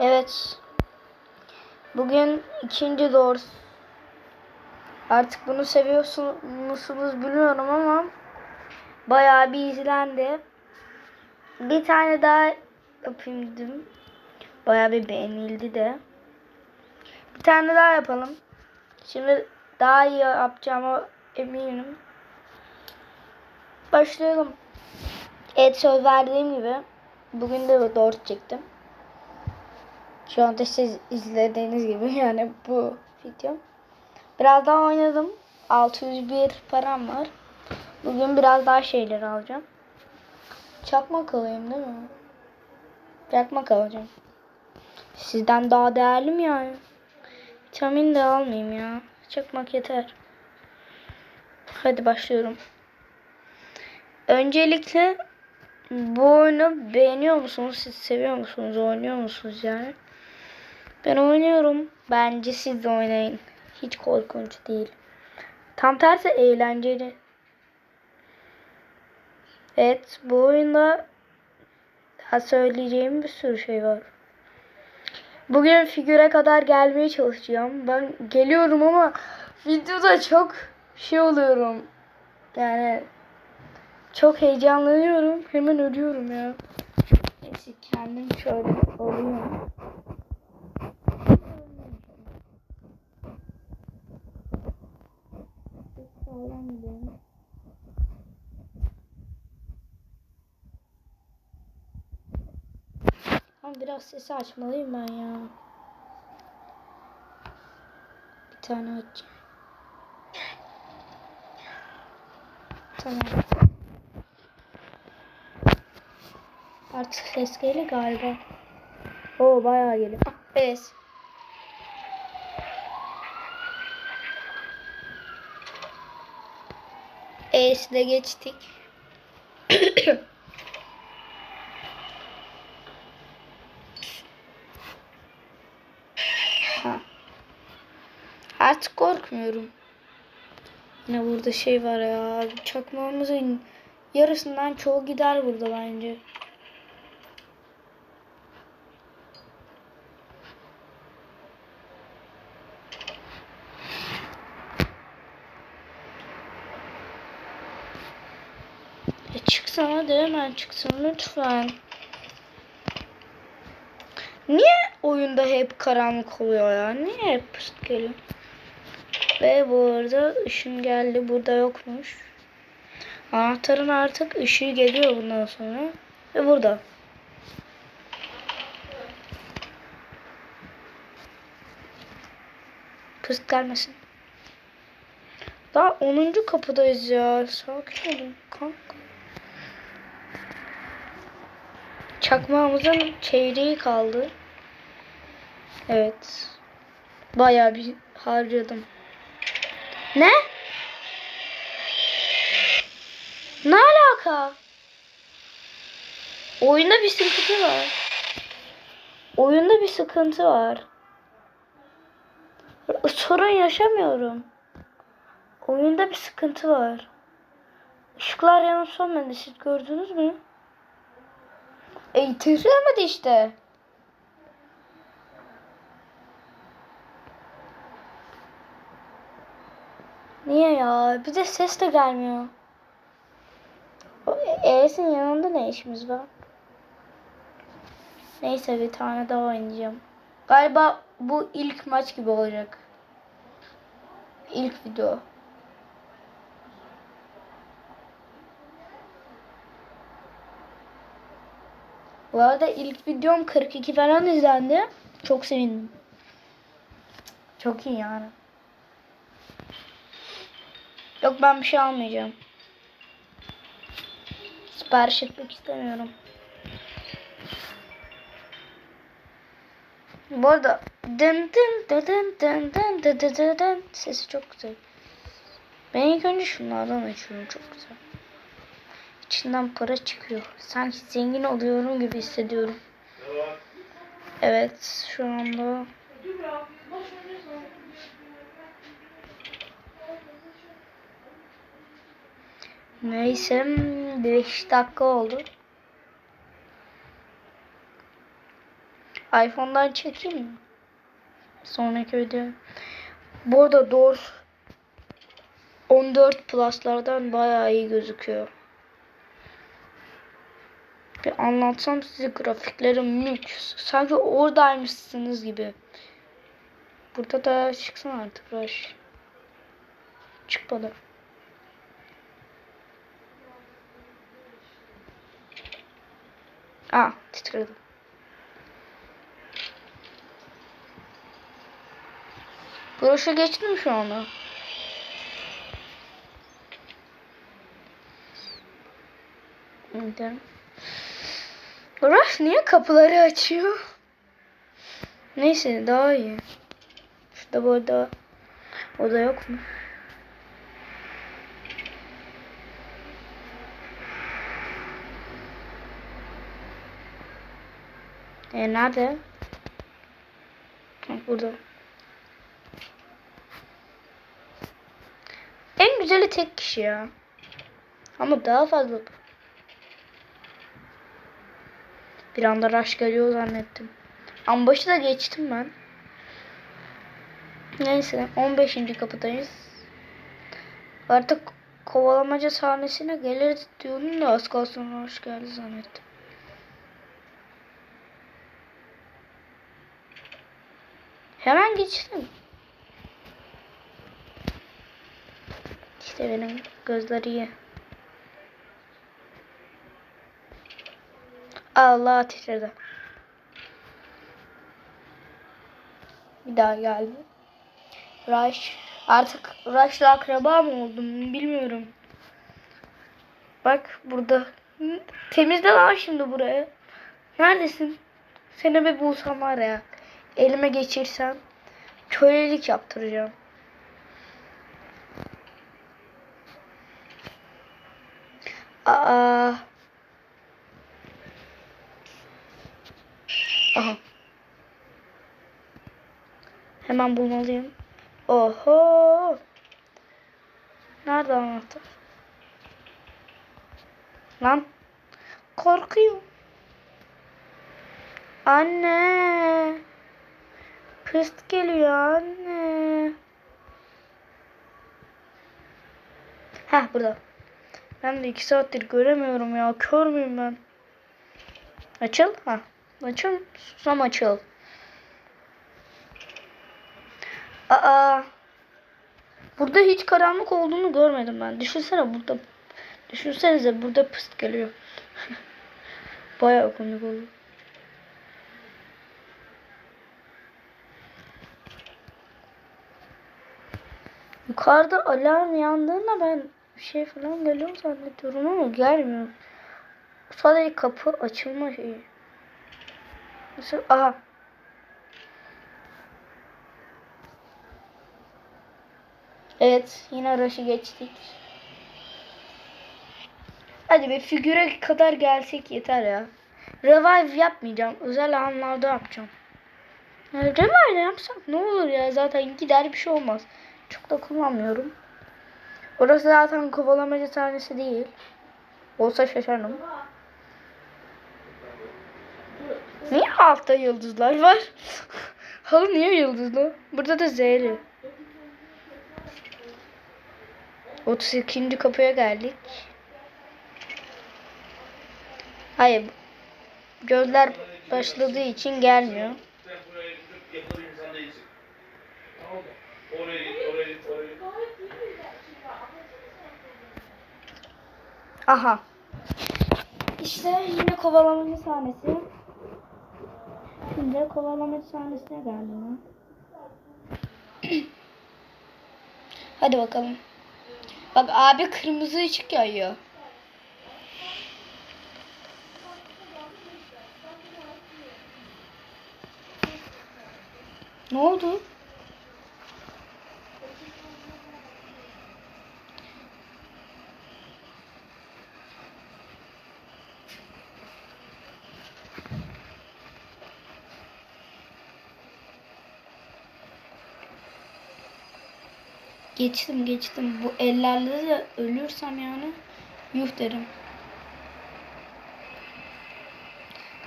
Evet. Bugün ikinci doğru. Artık bunu seviyorsun musunuz bilmiyorum ama bayağı bir izlendi. Bir tane daha yapayım dedim. Bayağı bir beğenildi de. Bir tane daha yapalım. Şimdi daha iyi yapacağıma eminim. Başlayalım. Evet söz verdiğim gibi bugün de doğru çektim. Şu anda siz izlediğiniz gibi yani bu video. Biraz daha oynadım. 601 param var. Bugün biraz daha şeyler alacağım. Çakmak alayım değil mi? Çakmak alacağım. Sizden daha değerli mi yani? Vitamin de almayayım ya. Çakmak yeter. Hadi başlıyorum. Öncelikle bu oyunu beğeniyor musunuz? Siz seviyor musunuz? Oynuyor musunuz yani? Ben oynuyorum. Bence siz de oynayın. Hiç korkunç değil. Tam tersi eğlenceli. Evet bu oyunda daha söyleyeceğim bir sürü şey var. Bugün figüre kadar gelmeye çalışacağım. Ben geliyorum ama videoda çok şey oluyorum. Yani çok heyecanlanıyorum. Hemen ölüyorum ya. Neyse kendim şöyle alayım. Biraz sesi açmalıyım ben ya. Bir tane açacağım. Tamam. Artık ses geliyor galiba. Oo bayağı geliyor. Ah, de geçtik. Ha. Artık korkmuyorum. Ne burada şey var ya. Çakmağımızın yarısından çoğu gider burada bence. Ya çıksana de hemen çıksın lütfen. Niye oyunda hep karanlık oluyor ya? Niye hep pıst geliyor? Ve bu arada ışın geldi. Burada yokmuş. Anahtarın artık ışığı geliyor bundan sonra. Ve burada. Pıst gelmesin. Daha 10. kapıdayız ya. Sakin olun kanka. Çakmağımızın çeyreği kaldı. Evet. Bayağı bir harcadım. Ne? Ne alaka? Oyunda bir sıkıntı var. Oyunda bir sıkıntı var. Sorun yaşamıyorum. Oyunda bir sıkıntı var. Işıklar yanıp sönmedi. Siz gördünüz mü? E tüylemedi işte. Niye ya? Bir de ses de gelmiyor. E'sin yanında ne işimiz var? Neyse bir tane daha oynayacağım. Galiba bu ilk maç gibi olacak. İlk video. Bu arada ilk videom 42 falan izlendi. Çok sevindim. Çok iyi yani. Yok ben bir şey almayacağım. Sipariş etmek istemiyorum. Bu arada dın dın dın dın dın dın dın dın dın sesi çok güzel. Ben ilk önce şunlardan açıyorum çok güzel. İçinden para çıkıyor. Sanki zengin oluyorum gibi hissediyorum. Evet şu anda Neyse 5 dakika oldu. iPhone'dan çekeyim mi? Sonraki video. Bu arada Door 14 Plus'lardan bayağı iyi gözüküyor. Bir anlatsam size grafikleri mük. Sanki oradaymışsınız gibi. Burada da çıksın artık Rush. Çıkmadı. Aa titredi. Broşa geçtim mi şu anda? Gidelim. Rush niye kapıları açıyor? Neyse daha iyi. Şurada bu arada oda yok mu? E nerede? Ha, burada. En güzeli tek kişi ya. Ama daha fazla. Bir anda rush geliyor zannettim. Ama da geçtim ben. Neyse 15. kapıdayız. Artık kovalamaca sahnesine geliriz diyordum da az kalsın rush geldi zannettim. Hemen geçtim. İşte benim gözleri iyi. Allah titredi. Bir daha geldi. Rush. Artık Rush'la akraba mı oldum bilmiyorum. Bak burada. Temizle lan şimdi burayı. Neredesin? Seni bir bulsam var ya. Elime geçirsem kölelik yaptıracağım. Aa. Aha. Hemen bulmalıyım. Oho. Nerede anahtar? Lan. Korkuyorum. Anne. Pıst geliyor anne. Heh burada. Ben de iki saattir göremiyorum ya. Kör müyüm ben? Açıl. Ha. Açıl. Susam açıl. Aa. Burada hiç karanlık olduğunu görmedim ben. Düşünsene burada. Düşünsenize burada pıst geliyor. Bayağı komik oluyor. Yukarıda alarm yandığında ben bir şey falan geliyor zannediyorum ama gelmiyor. Sadece kapı açılma şeyi. Nasıl? Aha. Evet yine araşı geçtik. Hadi bir figüre kadar gelsek yeter ya. Revive yapmayacağım. Özel anlarda yapacağım. Yani revive yapsak ne olur ya zaten gider bir şey olmaz. Çok da kullanmıyorum. Orası zaten kovalamacı tanesi değil. Olsa şaşarım. Niye altta yıldızlar var? Halı niye yıldızlı? Burada da Z'li. 32. kapıya geldik. Hayır. Gözler başladığı için gelmiyor. Sen buraya gidip yapılı insan değilsin. Tamam mı? Oraya git, oraya git, oraya git. Aha. İşte yine kovalamacı sahnesi. Şimdi kovalamacı sahnesine geldim ha. Hadi bakalım. Bak abi kırmızı ışık yayıyor. Ne oldu? Geçtim geçtim. Bu ellerle de ölürsem yani yuh derim.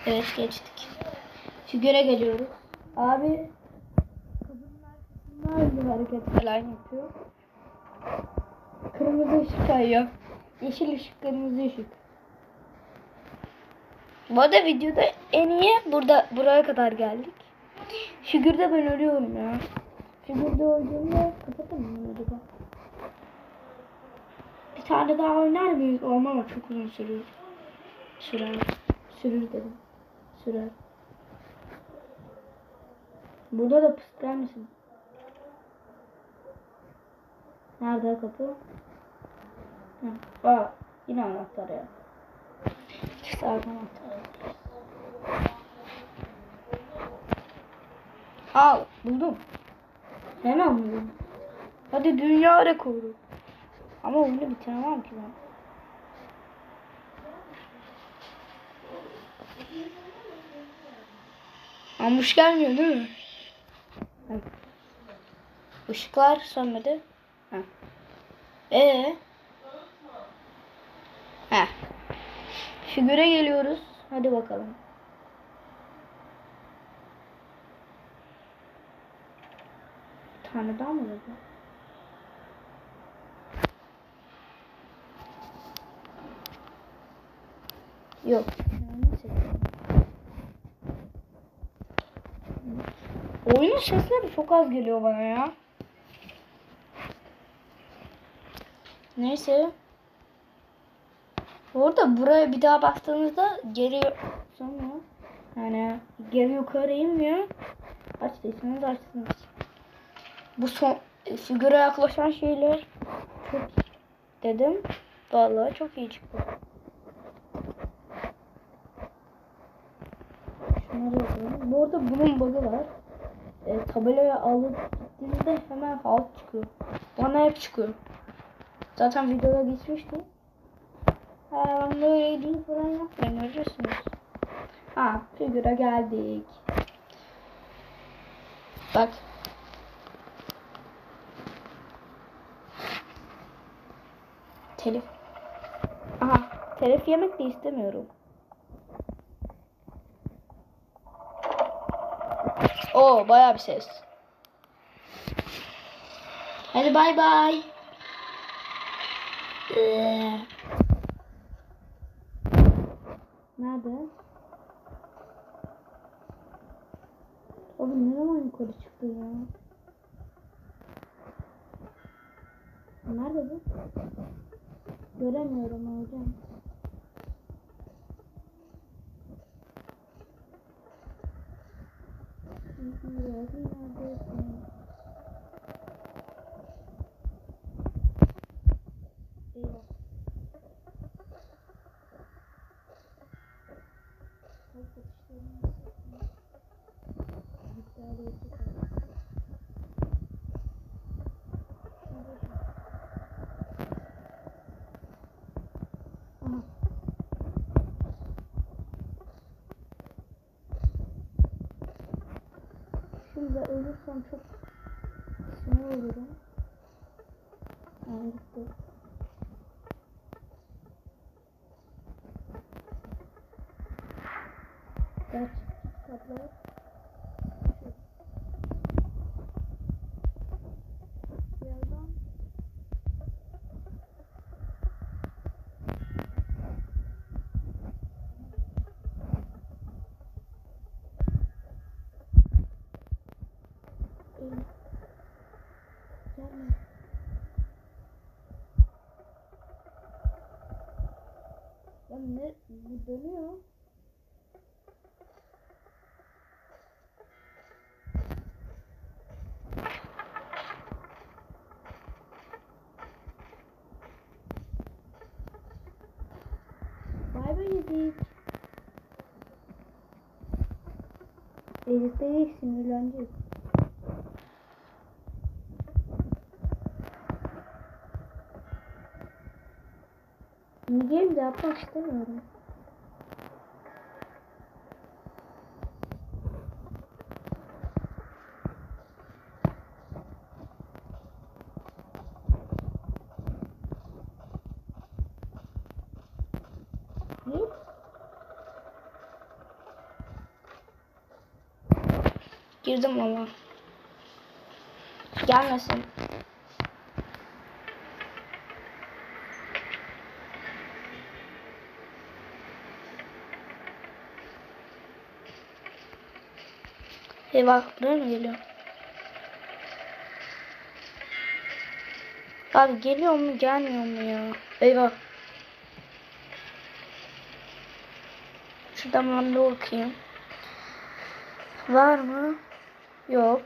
Evet geçtik. Figüre geliyoruz. Abi kadınlar bir hareket falan yapıyor. Kırmızı ışık kayıyor. Yeşil ışık, kırmızı ışık. Bu arada videoda en iyi burada buraya kadar geldik. Figürde ben ölüyorum ya. Figürde öldüğümde kapatır mı acaba? Bir tane daha oynar mıyız? Olmam ama çok uzun sürüyor. Sürer. Sürür dedim. Sürer. Burada da pıstlar mısın? Nerede kapı? Hı. Aa, yine anahtar ya. İşte anahtar. Al, buldum. Hemen buldum. Hadi dünya rekoru. Ama oyunu bitiremem ki ben. Ambuş gelmiyor değil mi? Hı. Işıklar sönmedi. Ha. Ee? Ha. Figüre geliyoruz. Hadi bakalım. Tane daha mı dedi? Yok. Oyunun sesleri çok az geliyor bana ya. Neyse. Orada buraya bir daha bastığınızda geri sonra yani geri yukarı inmiyor. Açtıysanız açtınız. Bu son figüre yaklaşan şeyler çok dedim. Vallahi çok iyi çıktı. Bu arada bunun bug'ı var. E, tabelaya alıp gittiğinizde hemen halt çıkıyor. Bana hep çıkıyor. Zaten videoda geçmişti. Ha, ben böyle değil falan yapmayın görüyorsunuz. Ha figüre geldik. Bak. Telif. Aha telif yemek de istemiyorum. Oo bayağı bir ses. Hadi bay bay. Ee, Nerede? Oğlum ne zaman yukarı çıktı ya? Nerede bu? Göremiyorum hocam. Neredesin? Eyvah. Aha. Şimdi ölürsem çok sinir olurum. Yani gitti. Kaç kitaplar? Yerden Elim. Gelme. Ya ne? Bu dönüyor. Bay bay Ezik. Ezik de sinirlenecek. Game de istemiyorum. Girdim valla. Gelmesin. Eyvah buraya mı geliyor? Abi geliyor mu gelmiyor mu ya? Eyvah. Şuradan ben de okuyayım. Var mı? Yok.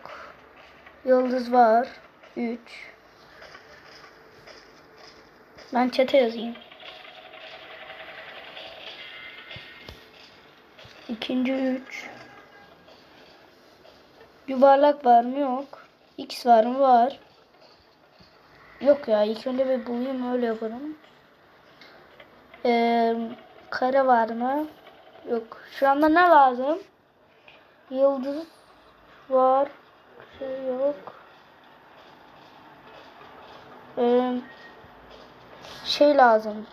Yıldız var. 3. Ben çete yazayım. İkinci 3. Yuvarlak var mı? Yok. X var mı? Var. Yok ya ilk önce bir bulayım öyle yaparım. Ee, kare var mı? Yok. Şu anda ne lazım? Yıldız var. Şey yok. Ee, şey lazım.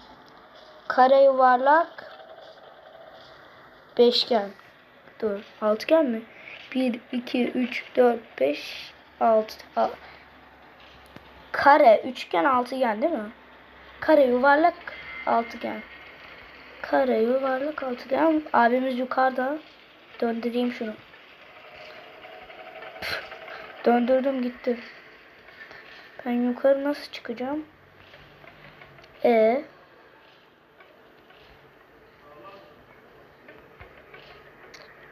Kare yuvarlak. Beşgen. Dur. Altıgen mi? 1, 2, 3, 4, 5, 6. Kare, üçgen, altıgen değil mi? Kare, yuvarlak, altıgen. Kare, yuvarlak, altıgen. Abimiz yukarıda. Döndüreyim şunu. Döndürdüm gitti. Ben yukarı nasıl çıkacağım? E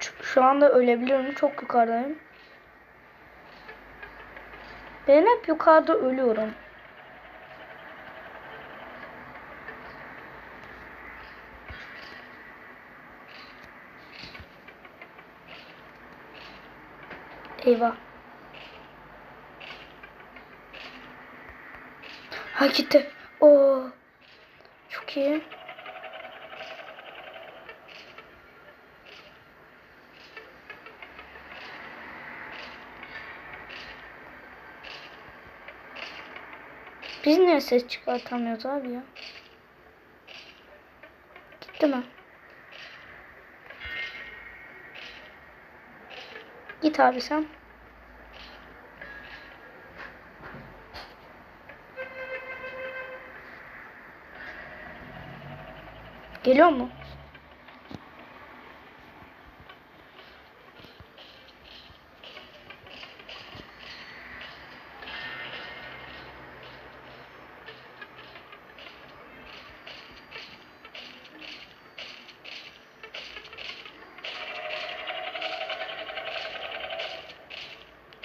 Ç- Şu anda ölebilirim. Çok yukarıdayım. Ben hep yukarıda ölüyorum. Eyvah. Ha gitti. Oo. Çok iyi. Biz niye ses çıkartamıyoruz abi ya? Gitti mi? Git abi sen. Geliyor mu?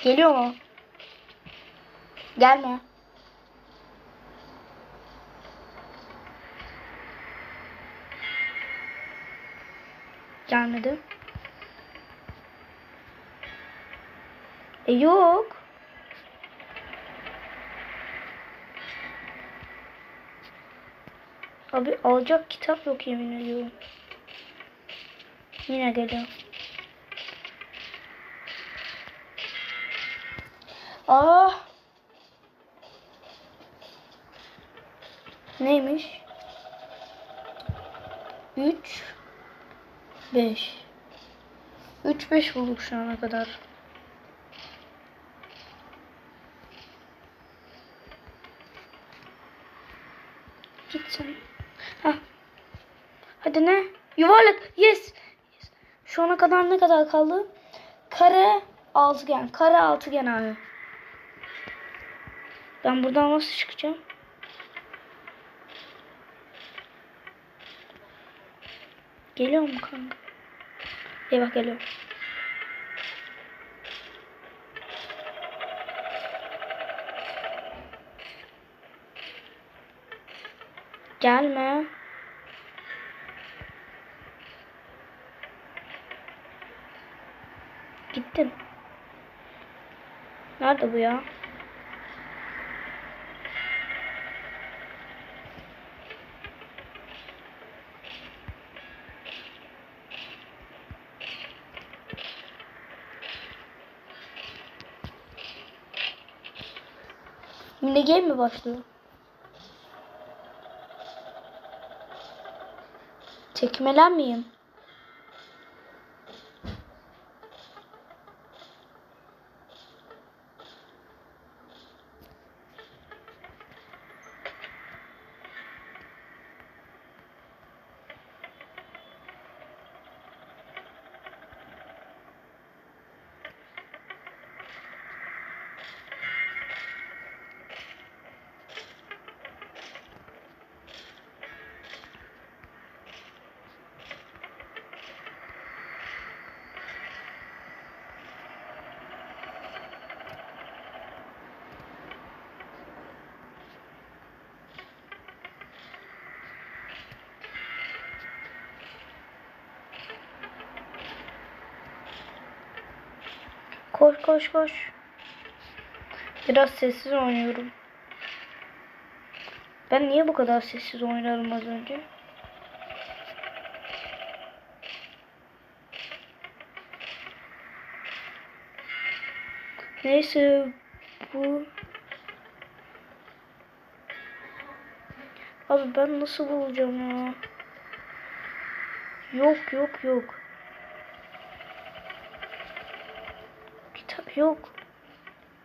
Geliyor mu? Gelme. Gelmedi. E yok. Abi alacak kitap yok yemin ediyorum. Yine geliyor. Aa. Neymiş? 3 5 3 5 bulduk şu ana kadar. Git sen. Hah. Hadi ne? Yuvarlak. Yes. yes. Şu ana kadar ne kadar kaldı? Kare altıgen. Kare altıgen abi. Ben buradan nasıl çıkacağım? Geliyor mu kanka? Eyvah geliyor. Gelme. Gittim. Nerede bu ya? Mini game mi başlıyor? Çekmelenmeyeyim. Koş koş koş. Biraz sessiz oynuyorum. Ben niye bu kadar sessiz oynadım az önce? Neyse bu Abi ben nasıl bulacağım ya? Yok yok yok. Kitap yok.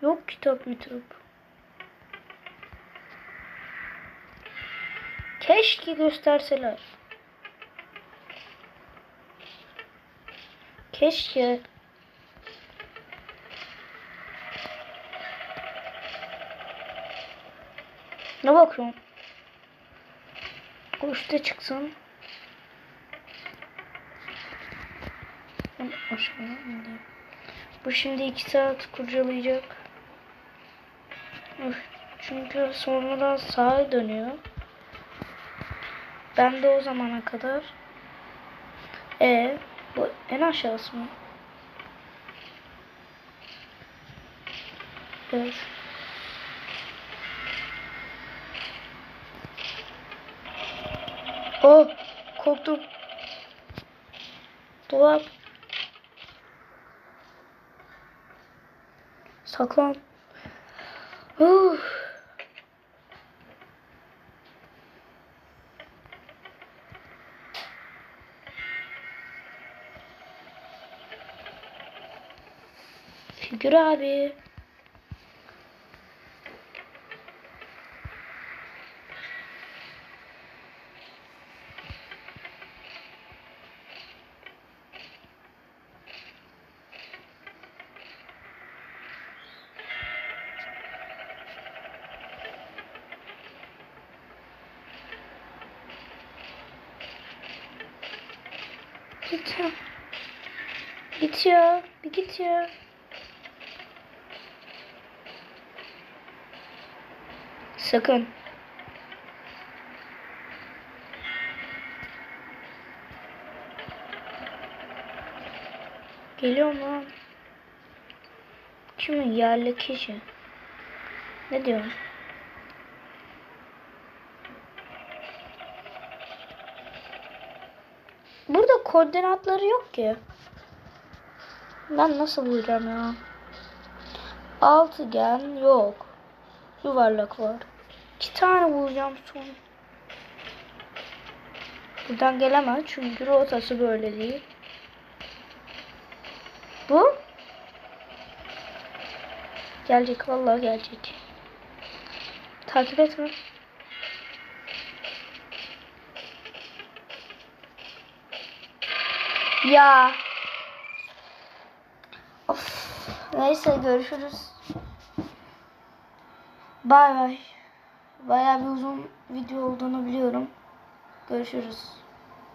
Yok kitap mitap. Keşke gösterseler. Keşke. Ne bakıyorsun? Üstte çıksın. Ben aşağıya ineyim. Bu şimdi iki saat kurcalayacak. Çünkü sonradan sağa dönüyor. Ben de o zamana kadar e bu en aşağısı mı? Evet. Oh, korktum. Dolap. Saklan. Uf. Figür abi. Git ya. Bir ya. Sakın. Geliyor mu? Kimin yerli kişi? Ne diyorsun? Burada koordinatları yok ki. Ben nasıl bulacağım ya? Altıgen yok. Yuvarlak var. İki tane bulacağım sonra. Buradan gelemez çünkü rotası böyle değil. Bu? Gelecek vallahi gelecek. Takip etme. Ya. Of. Neyse görüşürüz. Bay bay. Bayağı bir uzun video olduğunu biliyorum. Görüşürüz.